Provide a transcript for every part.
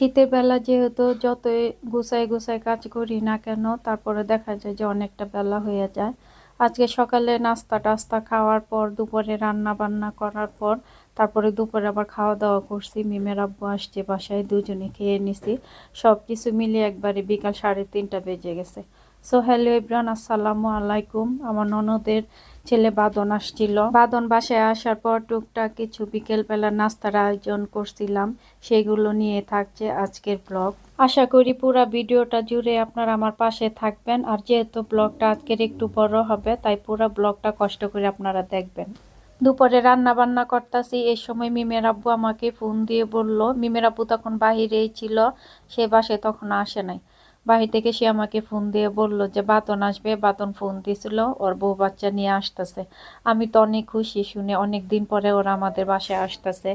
শীতের বেলা যেহেতু যতই গুছাই গুছাই কাজ করি না কেন, তারপরে দেখা যায় যে অনেকটা বেলা হয়ে যায়। আজকে সকালে নাস্তা টাস্তা খাওয়ার পর, দুপুরে রান্না বান্না করার পর, তারপরে দুপুরে আবার খাওয়া দাওয়া করছি। মিমের আব্বু আসছে বাসায়, দুজনে খেয়ে নিছি। সব কিছু মিলিয়ে একবারে বিকাল সাড়ে তিনটা বেজে গেছে। সো হ্যালো ইব্রান আসসালামু আলাইকুম। আমার ননদের ছেলে বাদন আসছিল। বাদন বাসায় আসার পর টুকটাক কিছু বিকেলবেলা নাস্তার আয়োজন করছিলাম। সেগুলো নিয়ে থাকছে আজকের ব্লগ। আশা করি পুরো ভিডিওটা জুড়ে আপনারা আমার পাশে থাকবেন। আর যেহেতু ব্লগটা আজকের একটু বড় হবে, তাই পুরো ব্লগটা কষ্ট করে আপনারা দেখবেন। দুপুরে রান্না বান্না করতেছি। এই সময় মিমের আব্বু আমাকে ফোন দিয়ে বলল, মিমের আব্বু তখন বাহিরেই ছিল, সে বাসে তখন আসে নাই। বাহির থেকে সে আমাকে ফোন দিয়ে বলল যে, বাতন আসবে। বাতন ফোন দিয়েছিল ওর বউ বাচ্চা নিয়ে আসতেছে। আমি তো অনেক খুশি শুনে অনেক দিন পরে ওরা আমাদের বাসায় আসতেছে।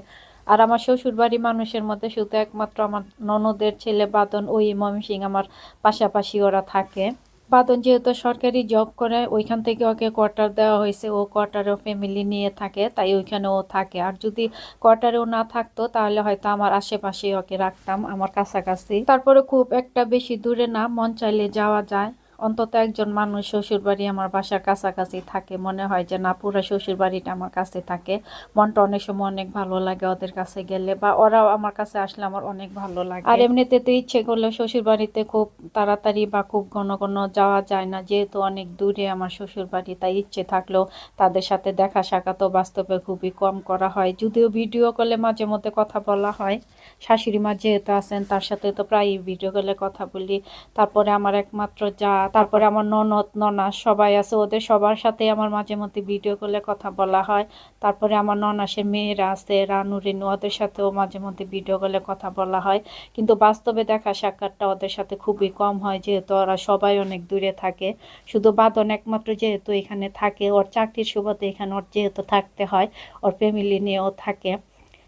আর আমার শ্বশুর বাড়ি মানুষের মধ্যে শুধু একমাত্র আমার ননদের ছেলে বাতন, ওই ময়মনসিং আমার পাশাপাশি ওরা থাকে। বাদন যেহেতু সরকারি জব করে, ওইখান থেকে ওকে কোয়ার্টার দেওয়া হয়েছে। ও কোয়ার্টারও ফ্যামিলি নিয়ে থাকে, তাই ওইখানে ও থাকে। আর যদি কোয়ার্টারেও না থাকতো, তাহলে হয়তো আমার আশেপাশে ওকে রাখতাম, আমার কাছাকাছি। তারপরে খুব একটা বেশি দূরে না, মন চাইলে যাওয়া যায়। অন্তত একজন মানুষ শ্বশুরবাড়ি আমার বাসার কাছাকাছি থাকে। মনে হয় যে না, পুরো শ্বশুর বাড়িটা আমার কাছে থাকে। মনটা অনেক সময় অনেক ভালো লাগে ওদের কাছে গেলে বা ওরাও আমার কাছে আসলে আমার অনেক ভালো লাগে। আর এমনিতে তো ইচ্ছে করলে শ্বশুরবাড়িতে খুব তাড়াতাড়ি বা খুব ঘন ঘন যাওয়া যায় না। যেহেতু অনেক দূরে আমার শ্বশুরবাড়ি, তাই ইচ্ছে থাকলেও তাদের সাথে দেখা সাক্ষাৎ বাস্তবে খুবই কম করা হয়। যদিও ভিডিও কলে মাঝে মধ্যে কথা বলা হয়। শাশুড়ি মা যেহেতু আছেন, তার সাথে তো প্রায়ই ভিডিও কলে কথা বলি। তারপরে আমার একমাত্র যা তারপরে আমার ননদ, ননা সবাই আছে, ওদের সবার সাথে আমার মাঝে মধ্যে ভিডিও কলে কথা বলা হয়। তারপরে আমার ননাসের মেয়েরা আছে, রানু, রেনু, ওদের সাথেও মাঝে মধ্যে ভিডিও কলে কথা বলা হয়। কিন্তু বাস্তবে দেখা সাক্ষাৎটা ওদের সাথে খুবই কম হয়, যেহেতু ওরা সবাই অনেক দূরে থাকে। শুধু বাদন একমাত্র যেহেতু এখানে থাকে, ওর চাকরির সুবাদে এখানে ওর যেহেতু থাকতে হয়, ওর ফ্যামিলি নিয়েও থাকে।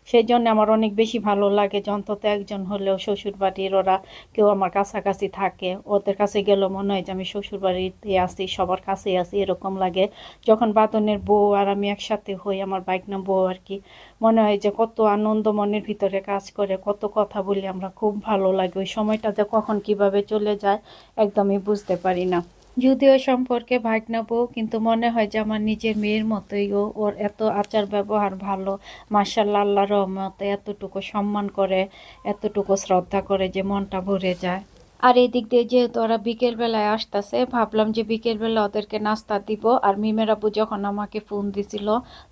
সেই জন্য আমার অনেক বেশি ভালো লাগে যে অন্তত একজন হলেও শ্বশুর বাড়ির ওরা কেউ আমার কাছাকাছি থাকে। ওদের কাছে গেলেও মনে হয় যে আমি শ্বশুর বাড়িতে আসি সবার কাছেই আসি এরকম লাগে। যখন বাদনের বউ আর আমি একসাথে হই, আমার বাইক না বউ আর কি, মনে হয় যে কত আনন্দ মনের ভিতরে কাজ করে, কত কথা বলি আমরা, খুব ভালো লাগে। ওই সময়টাতে কখন কীভাবে চলে যায়, একদমই বুঝতে পারি না। যদিও সম্পর্কে ভাগ নেব কিন্তু মনে হয় যে আমার নিজের মেয়ের মতোই ও। ওর এত আচার ব্যবহার ভালো মার্শাল্লা আল্লাহর রহমতে এতটুকু সম্মান করে, এতটুকু শ্রদ্ধা করে যে মনটা ভরে যায়। আর এই দিক দিয়ে যেহেতু ওরা বিকেলবেলায় আসতেছে, ভাবলাম যে বিকেলবেলা ওদেরকে নাস্তা দিব। আর মিমের আব্বু যখন আমাকে ফোন দিছিল,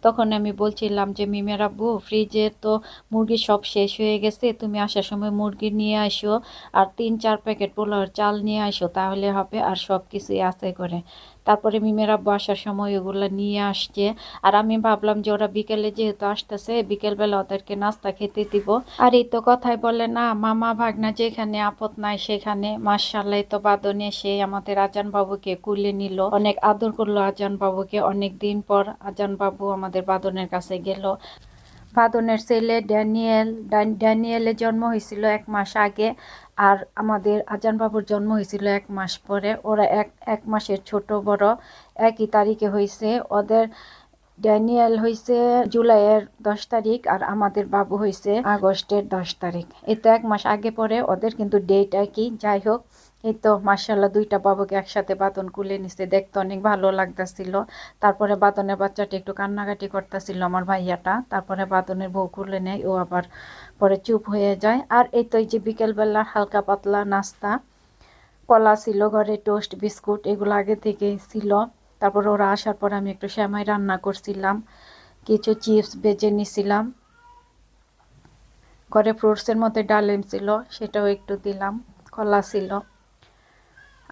তখন আমি বলছিলাম যে, মিমের আব্বু ফ্রিজে তো মুরগি সব শেষ হয়ে গেছে, তুমি আসার সময় মুরগি নিয়ে আসো। আর তিন, চার প্যাকেট পোলাওয়ার চাল নিয়ে আসো, তাহলে হবে আর সব কিছুই আছে করে। তারপরে মিমের আব্বু আসার সময় ওগুলো নিয়ে আসছে। আর আমি ভাবলাম যে ওরা বিকেলে যেহেতু আসতেছে, বিকেলবেলা ওদেরকে নাস্তা খেতে দিব। আর এই তো কথাই বলে, না, মামা ভাগনা যেখানে, আপদ নাই সেখানে। মার্শাল্লাহ তো বাদনে সে আমাদের আজান বাবুকে কুলে নিল। অনেক আদর করল আজান বাবুকে অনেক দিন পর। আজান বাবু আমাদের বাদনের কাছে গেল। বাদনের ছেলে ড্যানিয়েল ড্যানিয়েলের জন্ম হয়েছিল এক মাস আগে। আর আমাদের আজান বাবুর জন্ম হয়েছিল এক মাস পরে। ওরা এক এক মাসের ছোট, বড়। একই তারিখে হয়েছে। ওদের ড্যানিয়েল হয়েছে জুলাইয়ের দশ তারিখ আর আমাদের বাবু হয়েছে আগস্টের দশ তারিখ। এই তো এক মাস আগে পরে ওদের কিন্তু ডেট একই। যাই হোক এই তো মার্শাল্লাহ দুইটা বাবুকে একসাথে বাতন কুলে নিছে। দেখতে অনেক ভালো লাগতেছিল। তারপরে বাতনের বাচ্চাটা একটু কান্নাকাটি করতেছিল আমার ভাইয়াটা। তারপরে বাতনের বউ কুলে নেয়, ও আবার পরে চুপ হয়ে যায়। আর এই তো, এই যে বিকেলবেলা হালকা পাতলা নাস্তা, কলা ছিল, ঘরে টোস্ট, বিস্কুট, এগুলো আগে থেকে ছিল। তারপর ওরা আসার পর আমি একটু শ্যামাই রান্না করছিলাম। কিছু চিপস বেজে নিছিলাম। ঘরে ফ্রুটসের মধ্যে ডালিম ছিল, সেটাও একটু দিলাম। কলা ছিল।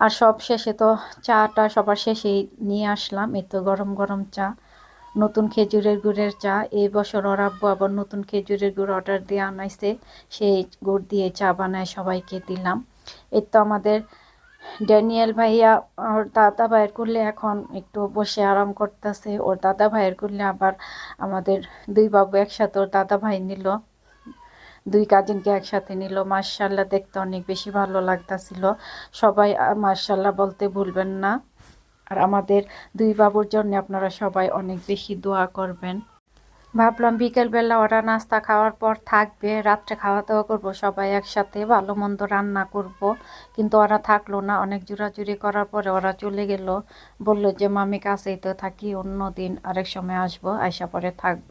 আর সব শেষে তো চাটা সবার শেষেই নিয়ে আসলাম। এই তো গরম গরম চা, নতুন খেজুরের গুড়ের চা। এই বছর ওর আব্বু আবার নতুন খেজুরের গুড় অর্ডার দিয়ে আনাইছে। সেই গুড় দিয়ে চা বানায় সবাইকে দিলাম। এর তো আমাদের ড্যানিয়েল ভাইয়া, ওর দাদা ভাইয়ের করলে এখন একটু বসে আরাম করতেছে। ওর দাদা ভাইয়ের করলে আবার আমাদের দুই বাবু একসাথে ওর দাদা ভাই নিল। দুই কাজিনকে একসাথে নিল। মার্শাল্লাহ দেখতে অনেক বেশি ভালো লাগতাছিল। সবাই মার্শাল্লাহ বলতে ভুলবেন না। আর আমাদের দুই বাবুর জন্য আপনারা সবাই অনেক বেশি দোয়া করবেন। ভাবলাম বিকেলবেলা ওরা নাস্তা খাওয়ার পর থাকবে, রাত্রে খাওয়া দাওয়া করব, সবাই একসাথে ভালো মন্দ রান্না করব। কিন্তু ওরা থাকল না, অনেক জোরাজুরি করার পরে ওরা চলে গেল। বলল যে, মামি কাছেই তো থাকি অন্য দিন আরেক সময় আসব, আইসা পরে থাকব।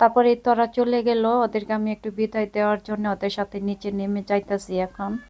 তারপরে তোরা চলে গেল, ওদেরকে আমি একটু বিদায় দেওয়ার জন্য ওদের সাথে নিচে নেমে যাইতেছি এখন।